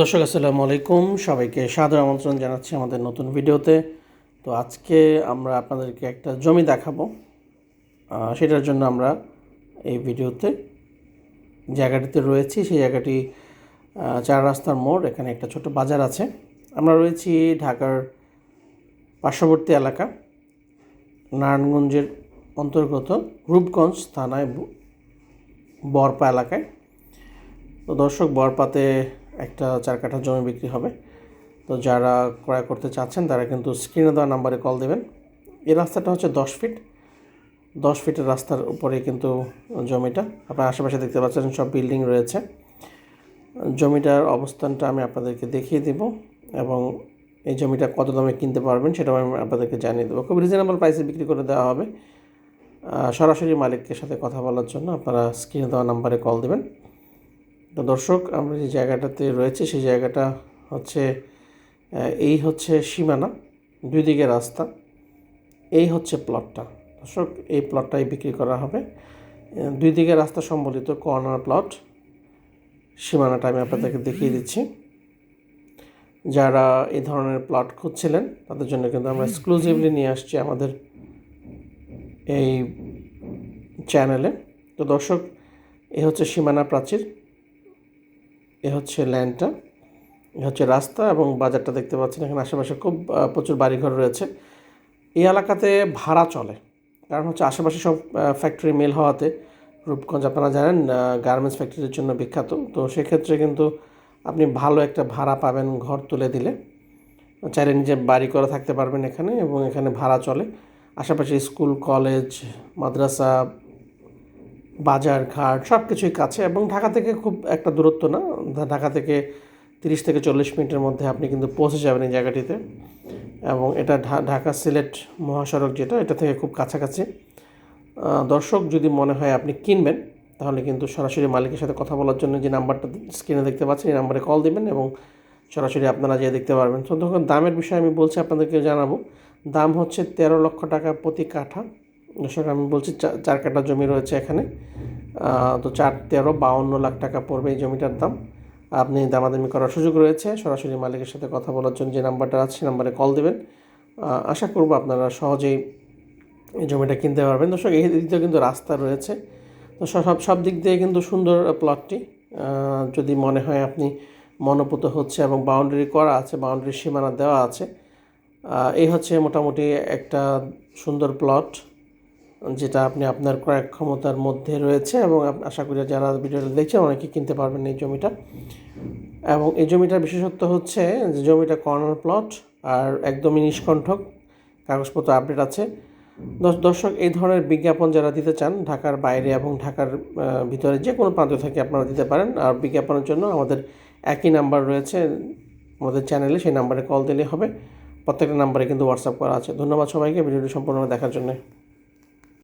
দর্শক, আসসালামু আলাইকুম। সবাইকে সাদর আমন্ত্রণ জানাচ্ছি আমাদের নতুন ভিডিওতে। তো আজকে আমরা আপনাদেরকে একটা জমি দেখাবো। সেটার জন্য আমরা এই ভিডিওতে জায়গাটিতে রয়েছি। সেই জায়গাটি চার রাস্তার মোড়। এখানে একটা ছোট বাজার আছে। আমরা রয়েছি ঢাকার পার্শ্ববর্তী এলাকা, নারায়ণগঞ্জের অন্তর্গত রূপগঞ্জ থানায় বরপা এলাকায়। তো দর্শক, বরপাতে একটা চার কাঠা জমি বিক্রি হবে। তো যারা ক্রয় করতে চাচ্ছেন, তারা কিন্তু স্ক্রিনে দেওয়া নাম্বারে কল দেবেন। এই রাস্তাটা হচ্ছে দশ ফিট দশ ফিটের রাস্তার উপরে কিন্তু জমিটা। আপনার আশেপাশে দেখতে পাচ্ছেন সব বিল্ডিং রয়েছে। জমিটার অবস্থানটা আমি আপনাদেরকে দেখিয়ে দেব এবং এই জমিটা কত দামে কিনতে পারবেন সেটাও আমি আপনাদেরকে জানিয়ে দেবো। খুব রিজনেবল প্রাইসে বিক্রি করে দেওয়া হবে। সরাসরি মালিকের সাথে কথা বলার জন্য আপনারা স্ক্রিনে দেওয়া নাম্বারে কল দেবেন। তো দর্শক, আমরা যে জায়গাটাতে রয়েছে, সেই জায়গাটা হচ্ছে এই হচ্ছে সীমানা, দুই দিকে রাস্তা। এই হচ্ছে প্লটটা। দর্শক, এই প্লটটাই বিক্রি করা হবে। দুই দিকে রাস্তা সম্বলিত কর্নার প্লট। সীমানাটা আমি আপনাদেরকে দেখিয়ে দিচ্ছি। যারা এই ধরনের প্লট খুঁজছিলেন, তাদের জন্য কিন্তু আমরা এক্সক্লুসিভলি নিয়ে আসছি আমাদের এই চ্যানেলে। তো দর্শক এ হচ্ছে সীমানা প্রাচীর। এ হচ্ছে ল্যান্ডটা, এ হচ্ছে রাস্তা এবং বাজারটা দেখতে পাচ্ছেন। এখানে আশেপাশে খুব প্রচুর বাড়িঘর রয়েছে। এই এলাকাতে ভাড়া চলে, কারণ হচ্ছে আশেপাশে সব ফ্যাক্টরি মেল হওয়াতে, রূপগঞ্জ আপনারা জানেন গার্মেন্টস ফ্যাক্টরির জন্য বিখ্যাত। তো সেক্ষেত্রে কিন্তু আপনি ভালো একটা ভাড়া পাবেন ঘর তুলে দিলে। চাইলে নিজে বাড়ি করে থাকতে পারবেন এখানে এবং এখানে ভাড়া চলে। আশেপাশে স্কুল কলেজ মাদ্রাসা বাজার, ঘাট সব কিছুই কাছে এবং ঢাকা থেকে খুব একটা দূরত্ব না। ঢাকা থেকে তিরিশ থেকে চল্লিশ মিনিটের মধ্যে আপনি কিন্তু পৌঁছে যাবেন এই জায়গাটিতে এবং এটা ঢাকা সিলেট মহাসড়ক যেটা, এটা থেকে খুব কাছাকাছি। দর্শক যদি মনে হয় আপনি কিনবেন, তাহলে কিন্তু সরাসরি মালিকের সাথে কথা বলার জন্য যে নাম্বারটা স্ক্রিনে দেখতে পাচ্ছেন, এই নাম্বারে কল দিবেন এবং সরাসরি আপনারা যেয়ে দেখতে পারবেন। তো দামের বিষয়ে আমি বলছি আপনাদেরকে জানাব। দাম হচ্ছে তেরো লক্ষ টাকা প্রতি কাঠা। দর্শক, আমি বলছি চার কাঠা জমি রয়েছে এখানে। তো চার তেরো বাউন্ন লাখ টাকা পড়বে এই জমিটার দাম। আপনি দামাদামি করার সুযোগ রয়েছে। সরাসরি মালিকের সাথে কথা বলার জন্য যে নাম্বারটা আছে নাম্বারে কল দেবেন। আশা করব আপনারা সহজেই এই জমিটা কিনতে পারবেন। দর্শক, এই দিক দিয়ে কিন্তু রাস্তা রয়েছে। তো সব, সব- দিক দিয়ে কিন্তু সুন্দর প্লটটি যদি মনে হয় আপনি মনোপুত হচ্ছে এবং বাউন্ডারি করা আছে বাউন্ডারি সীমানা দেওয়া আছে এই হচ্ছে মোটামুটি একটা সুন্দর প্লট যেটা আপনি আপনার ক্রয় ক্ষমতার মধ্যে রয়েছে এবং আশা করি যারা ভিডিওটা দেখছেন অনেকে কিনতে পারবেন এই জমিটা। এবং এই জমিটার বিশেষত্ব হচ্ছে যে জমিটা কর্নার প্লট আর একদমই নিষ্কণ্ঠক, কাগজপত্র আপডেট আছে। দর্শ- দর্শক, এই ধরনের বিজ্ঞাপন যারা দিতে চান, ঢাকার বাইরে এবং ঢাকার ভিতরে যে কোনো প্রান্ত থেকে আপনারা দিতে পারেন। আর বিজ্ঞাপনের জন্য আমাদের একই নাম্বার রয়েছে আমাদের চ্যানেলে, সেই নাম্বারে কল দিলে হবে। প্রত্যেকটা নাম্বারে কিন্তু হোয়াটসঅ্যাপ করা আছে। ধন্যবাদ সবাইকে, ভিডিওটি সম্পূর্ণ দেখার জন্য।